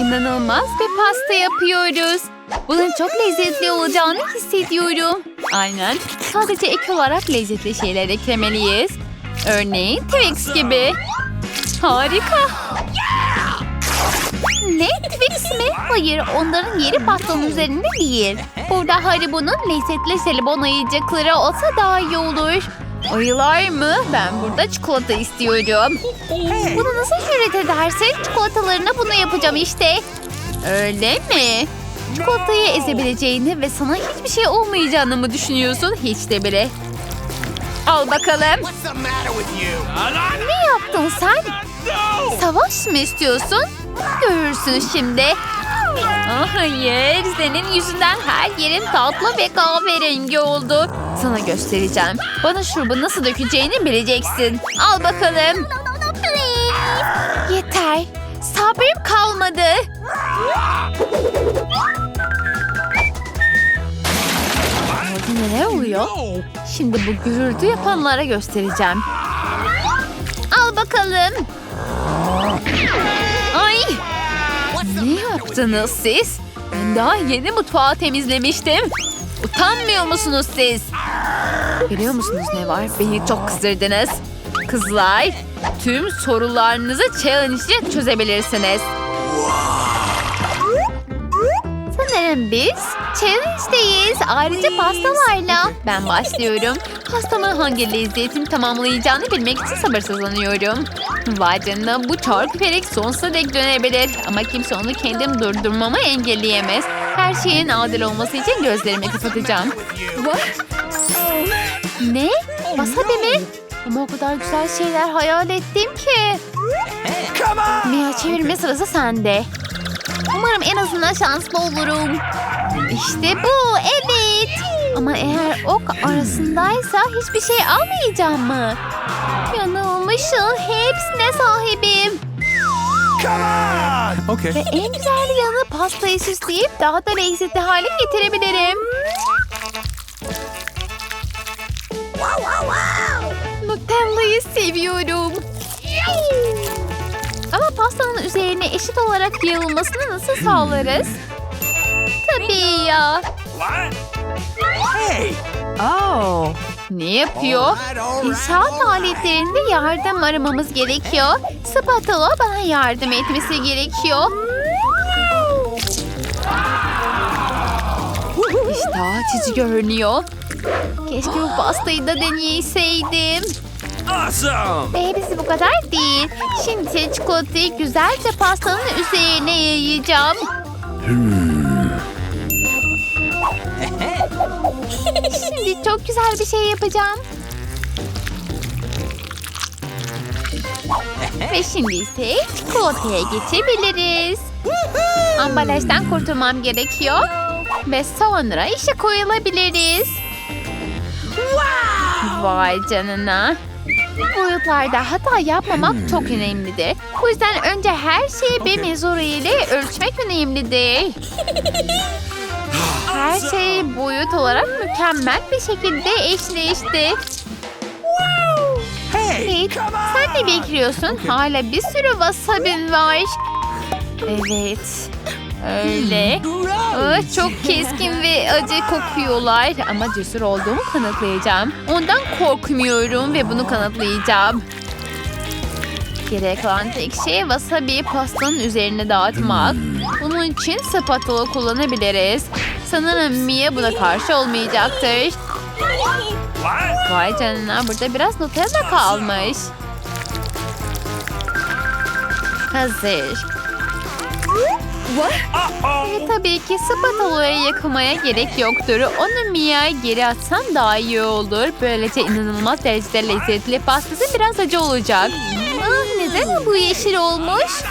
İnanılmaz bir pasta yapıyoruz. Bunun çok lezzetli olacağını hissediyorum. Aynen. Sadece ek olarak lezzetli şeyler eklemeliyiz. Örneğin Twix gibi. Harika. Ne? Twix mi? Hayır, onların yeri pastanın üzerinde değil. Burada Haribo'nun lezzetli selibon ayıcıkları olsa daha iyi olur. Ayılar mı? Ben burada çikolata istiyorum. Bunu nasıl cüret edersin? Çikolatalarına bunu yapacağım işte. Öyle mi? Çikolatayı ezebileceğini ve sana hiçbir şey olmayacağını mı düşünüyorsun? Hiç de bile. Al bakalım. Ne yaptın sen? Savaş mı istiyorsun? Görürsün şimdi. Ah, hayır, senin yüzünden her yerin tatlı ve kahverengi oldu. Sana göstereceğim. Bana şurubu nasıl dökeceğini bileceksin. Al bakalım. Yeter. Sabrım kalmadı. Orada neler oluyor? Şimdi bu gürültü yapanlara göstereceğim. Al bakalım. Ay! Ne yaptınız siz? Ben daha yeni mutfağı temizlemiştim. Utanmıyor musunuz siz? Biliyor musunuz ne var? Beni çok kızdırdınız. Kızlar, tüm sorularınızı challenge ile çözebilirsiniz. Sanırım biz challenge'deyiz. Ayrıca pastalarla. Ben başlıyorum. Pastamın hangi lezzetin tamamlayacağını bilmek için sabırsızlanıyorum. Vay canına bu çarkı felek sonsuza dek dönebilir. Ama kimse onu kendim durdurmamı engelleyemez. Her şeyin adil olması için gözlerimi kapatacağım. What? Ne? Wasabi mi? Ama o kadar güzel şeyler hayal ettim ki. Mia çevirme sırası sende. Umarım en azından şanslı olurum. İşte bu, evet. Ama eğer ok arasındaysa hiçbir şey almayacağım mı? Yanılmışım, hepsine sahibim. Come on! Okay. Ve en güzel yanı pastayı süsleyip daha da lezzetli hale getirebilirim. Nutella'yı seviyorum. Ama pastanın üzerine eşit olarak yayılmasını nasıl sağlarız? Tabii ya. What? Hey! Oh. Ne yapıyor? İnşaat aletlerinde yardım aramamız gerekiyor. Spatula bana yardım etmesi gerekiyor. İştah açıcı görünüyor. Keşke bu pastayı da deneyseydim. Awesome! Ve hepsi bu kadar değil. Şimdi çikolatayı güzelce pastanın üzerine yayacağım. Şimdi çok güzel bir şey yapacağım. Ve şimdi ise çikolataya geçebiliriz. Ambalajdan kurtulmam gerekiyor. Ve sonra işe koyulabiliriz. Vay canına. Boyutlarda hata yapmamak çok önemlidir. Bu yüzden önce her şeyi bir mezura ile ölçmek önemlidir. Her şey boyut olarak mükemmel bir şekilde eşleşti. Hey! Kate, sen ne bekliyorsun? Hala bir sürü wasabin var. Evet. Öyle. Aa, çok keskin ve acı kokuyorlar ama cesur olduğumu kanıtlayacağım. Ondan korkmuyorum ve bunu kanıtlayacağım. Gerek olan tek şey wasabi pastanın üzerine dağıtmak. Bunun için spatula kullanabiliriz. Sanırım Mia buna karşı olmayacaktır. Vay canına burada biraz Nutella kalmış. Hazır. Ve tabii ki spatula'ya yakmaya gerek yoktur. Onu Mia'ya geri atsam daha iyi olur. Böylece inanılmaz derecede lezzetli pastası biraz acı olacak. Ah, neden bu yeşil olmuş?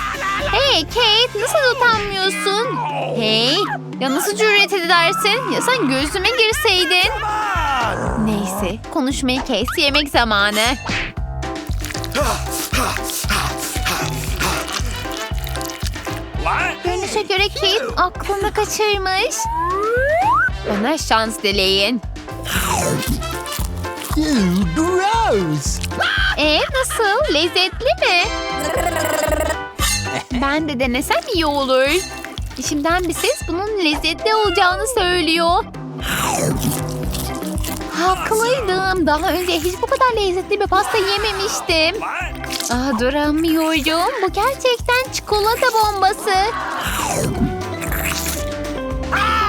Hey Kate nasıl utanmıyorsun? Hey ya nasıl cüret edersin? Ya sen gözüme girseydin. Neyse konuşmayı kes yemek zamanı. Görünüşe göre Kate aklını kaçırmış. Bana şans dileyin. Gross. E nasıl? Lezzetli mi? Ben de denesem iyi olur. İçimden bir ses bunun lezzetli olacağını söylüyor. Haklıydım. Daha önce hiç bu kadar lezzetli bir pasta yememiştim. Ah duramıyorum. Bu gerçekten çikolata bombası.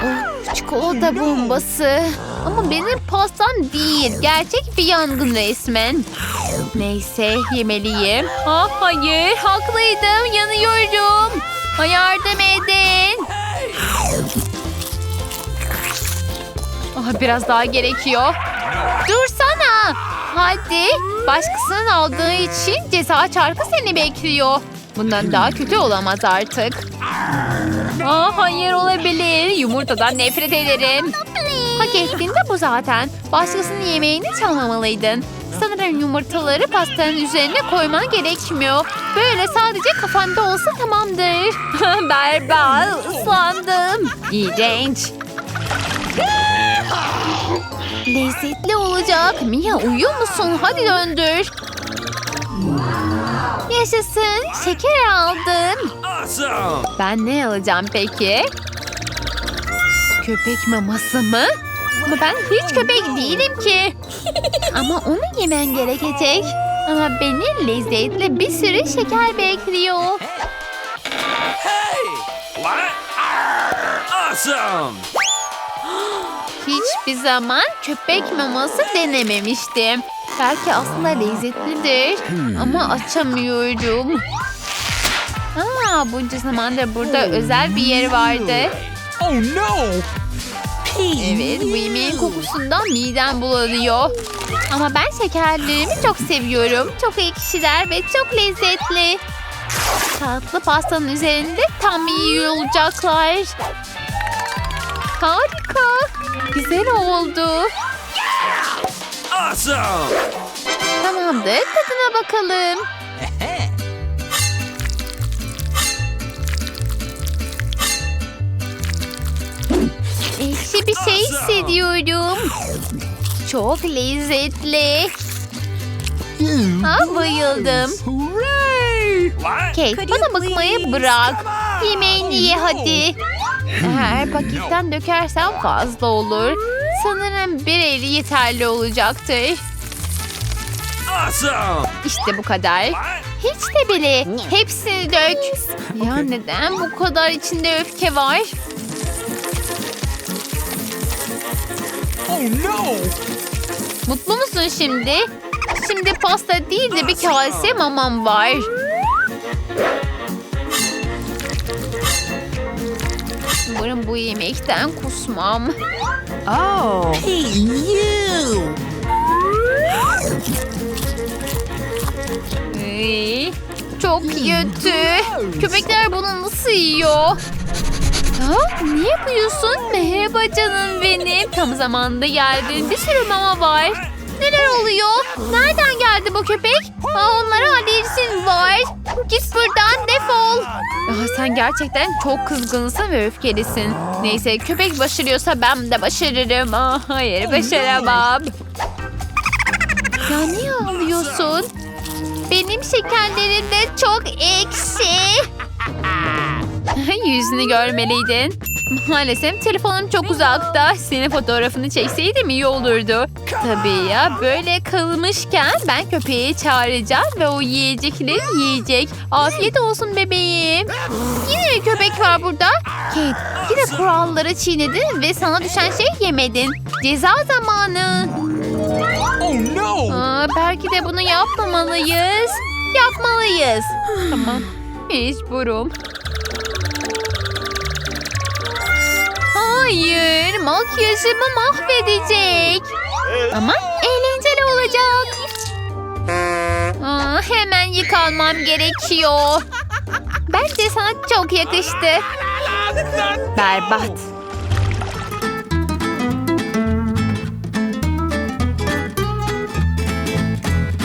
Oh, çikolata bombası. Ama benim pastam değil. Gerçek bir yangın resmen. Neyse yemeliyim. Ah hayır haklıydım yanıyorum. Ha, yardım edin. Ah, biraz daha gerekiyor. Dursana. Hadi. Başkasının aldığı için ceza çarkı seni bekliyor. Bundan daha kötü olamaz artık. Aa, hayır olabilir. Yumurtadan nefret ederim. Hak ettiğin de bu zaten. Başkasının yemeğini çalmamalıydın. Sanırım yumurtaları pastanın üzerine koyman gerekmiyor. Böyle sadece kafanda olsa tamamdır. Berbat, ıslandım. İğrenç. Lezzetli olacak. Mia uyuyor musun? Hadi döndür. Yaşasın. Şeker aldım. Ben ne alacağım peki? Köpek maması mı? Ama ben hiç köpek değilim ki. Ama onu yemen gerekecek. Ama beni lezzetli bir sürü şeker bekliyor. Hey! What? Awesome! Hiçbir zaman köpek maması denememiştim. Belki aslında lezzetlidir ama açamıyorum. Aa, bunca zamandır burada özel bir yer vardı. Oh no! Evet, bu yemeğin kokusundan midem bulanıyor. Ama ben şekerlerimi çok seviyorum. Çok ekşiler ve çok lezzetli. Tatlı pastanın üzerinde tam iyi olacaklar. Harika. Güzel oldu. Awesome! Tamamdır, tadına bakalım. Bir şey hissediyorum. Çok lezzetli. Ha, bayıldım. Kate bana bakmayı bırak. Yemeğini ye hadi. Eğer paketten dökersen fazla olur. Sanırım bir eli yeterli olacaktır. İşte bu kadar. Hiç de bile. Hepsini dök. Ya neden bu kadar içinde öfke var? Oh no! Mutlu musun şimdi? Şimdi pasta değil de bir kase mamam var. Umarım bu yemekten kusmam. Oh. Hey, you! Çok kötü. Köpekler bunu nasıl yiyor? Ha, ne yapıyorsun? Merhaba canım benim. Tam zamanında geldin. Bir sürü mama var. Neler oluyor? Nereden geldi bu köpek? Aa, onlara alerjin var. Git buradan defol. Aa, sen gerçekten çok kızgınsın ve öfkelisin. Neyse köpek başarıyorsa ben de başarırım. Aa, hayır başaramam. Ya niye ağlıyorsun? Benim şekerlerim de çok ekşi. Yüzünü görmeliydin. Maalesef telefonum çok uzakta. Senin fotoğrafını çekseydim iyi olurdu. Tabii ya böyle kalmışken ben köpeği çağıracağım ve o yiyecekleri yiyecek. Afiyet olsun bebeğim. Yine köpek var burada. Kate yine kuralları çiğnedin ve sana düşen şey yemedin. Ceza zamanı. Oh no! Aa, belki de bunu yapmamalıyız. Yapmalıyız. tamam. Mecburum. Hayır, makyajımı mahvedecek. Ama eğlenceli olacak. Aa, hemen yıkanmam gerekiyor. Bence sana çok yakıştı. Berbat.